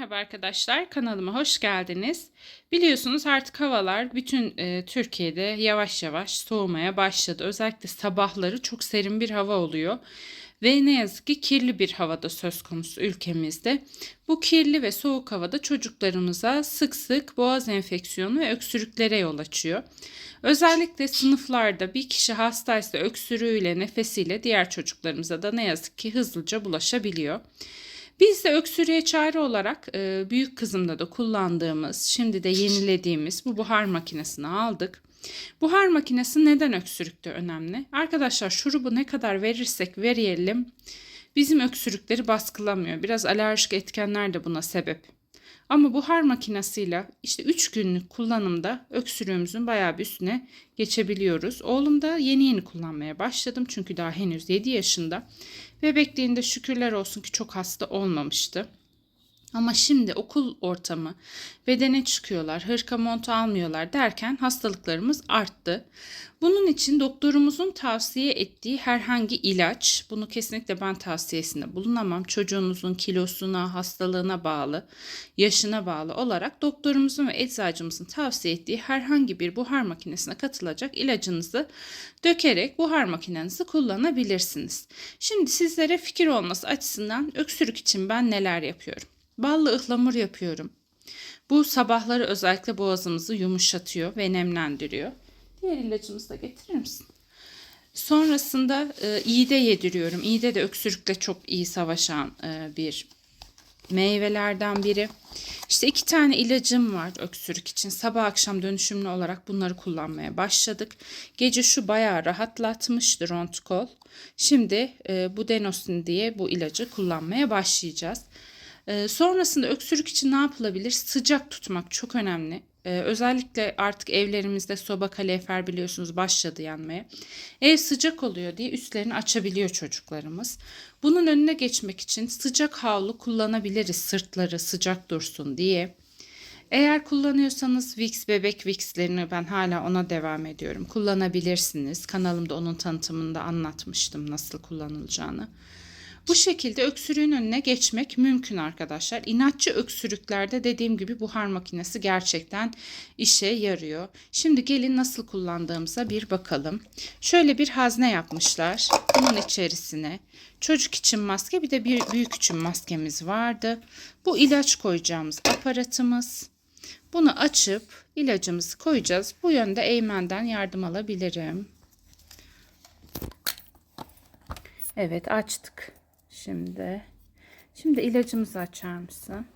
Merhaba arkadaşlar, kanalıma hoş geldiniz. Biliyorsunuz artık havalar bütün e, Türkiye'de yavaş yavaş soğumaya başladı. Özellikle sabahları çok serin bir hava oluyor. Ve ne yazık ki kirli bir havada söz konusu ülkemizde. Bu kirli ve soğuk havada çocuklarımıza sık sık boğaz enfeksiyonu ve öksürüklere yol açıyor. Özellikle sınıflarda bir kişi hastaysa öksürüğüyle, nefesiyle diğer çocuklarımıza da ne yazık ki hızlıca bulaşabiliyor. Biz de öksürüğe çare olarak e, büyük kızımda da kullandığımız, şimdi de yenilediğimiz bu buhar makinesini aldık. Buhar makinesi neden öksürükte önemli? Arkadaşlar şurubu ne kadar verirsek verelim bizim öksürükleri baskılamıyor. Biraz alerjik etkenler de buna sebep. Ama buhar makinesiyle işte 3 günlük kullanımda öksürüğümüzün bayağı bir üstüne geçebiliyoruz. Oğlum da yeni yeni kullanmaya başladım çünkü daha henüz 7 yaşında. Bebekliğinde şükürler olsun ki çok hasta olmamıştı. Ama şimdi okul ortamı, bedene çıkıyorlar, hırka montu almıyorlar derken hastalıklarımız arttı. Bunun için doktorumuzun tavsiye ettiği herhangi ilaç, bunu kesinlikle ben tavsiyesinde bulunamam. Çocuğunuzun kilosuna, hastalığına bağlı, yaşına bağlı olarak doktorumuzun ve eczacımızın tavsiye ettiği herhangi bir buhar makinesine katılacak ilacınızı dökerek buhar makinenizi kullanabilirsiniz. Şimdi sizlere fikir olması açısından öksürük için ben neler yapıyorum? Ballı ıhlamur yapıyorum. Bu sabahları özellikle boğazımızı yumuşatıyor ve nemlendiriyor. Diğer ilacımızı da getirir misin? Sonrasında e, iğde yediriyorum. İğde de öksürükle çok iyi savaşan e, bir meyvelerden biri. İşte iki tane ilacım var öksürük için. Sabah akşam dönüşümlü olarak bunları kullanmaya başladık. Gece şu bayağı rahatlatmıştı Rontkol. Şimdi e, bu Denosin diye bu ilacı kullanmaya başlayacağız. Ee, sonrasında öksürük için ne yapılabilir? Sıcak tutmak çok önemli. Ee, özellikle artık evlerimizde soba kalorifer biliyorsunuz başladı yanmaya. Ev sıcak oluyor diye üstlerini açabiliyor çocuklarımız. Bunun önüne geçmek için sıcak havlu kullanabiliriz sırtları sıcak dursun diye. Eğer kullanıyorsanız Vicks bebek Vicks'lerini ben hala ona devam ediyorum. Kullanabilirsiniz. Kanalımda onun tanıtımında anlatmıştım nasıl kullanılacağını. Bu şekilde öksürüğün önüne geçmek mümkün arkadaşlar. İnatçı öksürüklerde dediğim gibi buhar makinesi gerçekten işe yarıyor. Şimdi gelin nasıl kullandığımıza bir bakalım. Şöyle bir hazne yapmışlar. Bunun içerisine çocuk için maske bir de bir büyük için maskemiz vardı. Bu ilaç koyacağımız aparatımız. Bunu açıp ilacımızı koyacağız. Bu yönde eğmenden yardım alabilirim. Evet açtık. Şimdi şimdi ilacımızı açar mısın?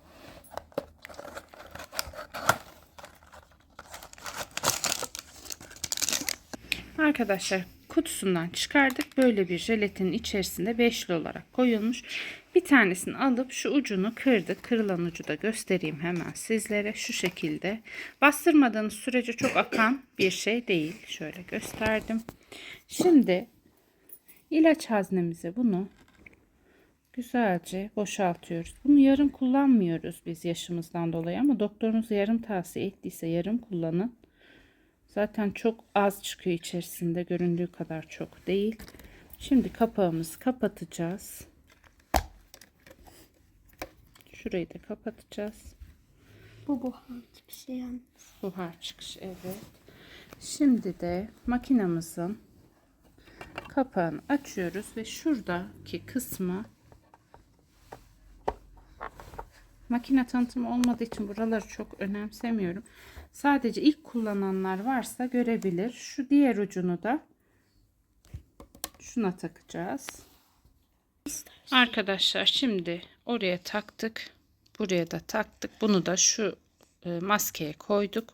Arkadaşlar kutusundan çıkardık. Böyle bir jelatin içerisinde beşli olarak koyulmuş. Bir tanesini alıp şu ucunu kırdık. Kırılan ucu da göstereyim hemen sizlere. Şu şekilde. Bastırmadığınız sürece çok akan bir şey değil. Şöyle gösterdim. Şimdi ilaç haznemize bunu güzelce boşaltıyoruz. Bunu yarım kullanmıyoruz biz yaşımızdan dolayı ama doktorunuz yarım tavsiye ettiyse yarım kullanın. Zaten çok az çıkıyor içerisinde göründüğü kadar çok değil. Şimdi kapağımızı kapatacağız. Şurayı da kapatacağız. Bu buhar şey yani. Buhar çıkış evet. Şimdi de makinamızın kapağını açıyoruz ve şuradaki kısmı Makine tanıtımı olmadığı için buraları çok önemsemiyorum. Sadece ilk kullananlar varsa görebilir. Şu diğer ucunu da şuna takacağız. Arkadaşlar şimdi oraya taktık. Buraya da taktık. Bunu da şu e, maskeye koyduk.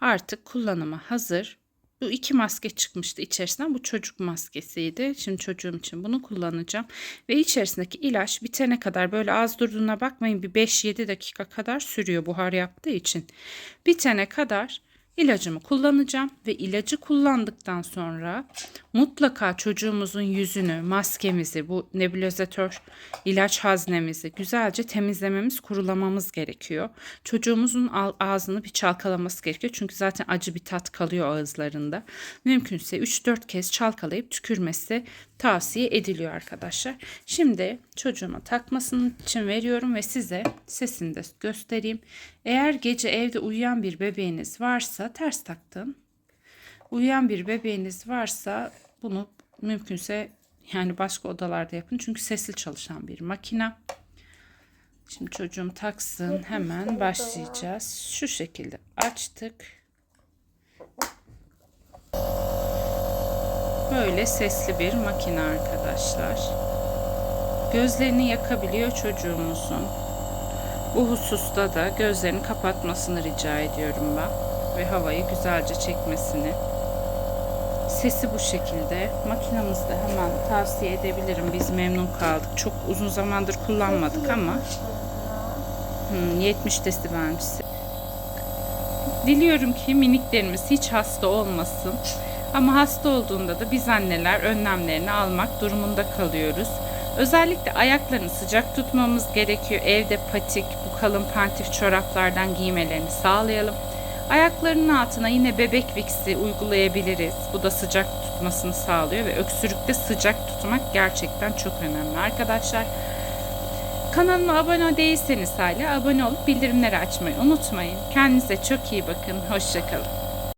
Artık kullanıma hazır. Bu iki maske çıkmıştı içerisinden. Bu çocuk maskesiydi. Şimdi çocuğum için bunu kullanacağım. Ve içerisindeki ilaç bitene kadar böyle az durduğuna bakmayın. Bir 5-7 dakika kadar sürüyor buhar yaptığı için. Bitene kadar ilacımı kullanacağım ve ilacı kullandıktan sonra mutlaka çocuğumuzun yüzünü, maskemizi, bu nebulizatör ilaç haznemizi güzelce temizlememiz, kurulamamız gerekiyor. Çocuğumuzun ağzını bir çalkalaması gerekiyor. Çünkü zaten acı bir tat kalıyor ağızlarında. Mümkünse 3-4 kez çalkalayıp tükürmesi tavsiye ediliyor arkadaşlar. Şimdi çocuğuma takmasının için veriyorum ve size sesini de göstereyim. Eğer gece evde uyuyan bir bebeğiniz varsa ters taktın. Uyuyan bir bebeğiniz varsa bunu mümkünse yani başka odalarda yapın. Çünkü sesli çalışan bir makine. Şimdi çocuğum taksın. Hemen başlayacağız. Şu şekilde açtık. Böyle sesli bir makine arkadaşlar. Gözlerini yakabiliyor çocuğumuzun. Bu hususta da gözlerini kapatmasını rica ediyorum ben. Ve havayı güzelce çekmesini. Sesi bu şekilde. Makinamızda hemen tavsiye edebilirim. Biz memnun kaldık. Çok uzun zamandır kullanmadık ama Hmm, 70 desibelmiş. Diliyorum ki miniklerimiz hiç hasta olmasın. Ama hasta olduğunda da biz anneler önlemlerini almak durumunda kalıyoruz. Özellikle ayaklarını sıcak tutmamız gerekiyor. Evde patik, bu kalın pantif çoraplardan giymelerini sağlayalım. Ayaklarının altına yine bebek viksi uygulayabiliriz. Bu da sıcak tutmasını sağlıyor ve öksürükte sıcak tutmak gerçekten çok önemli arkadaşlar. Kanalıma abone değilseniz hala abone olup bildirimleri açmayı unutmayın. Kendinize çok iyi bakın. Hoşçakalın.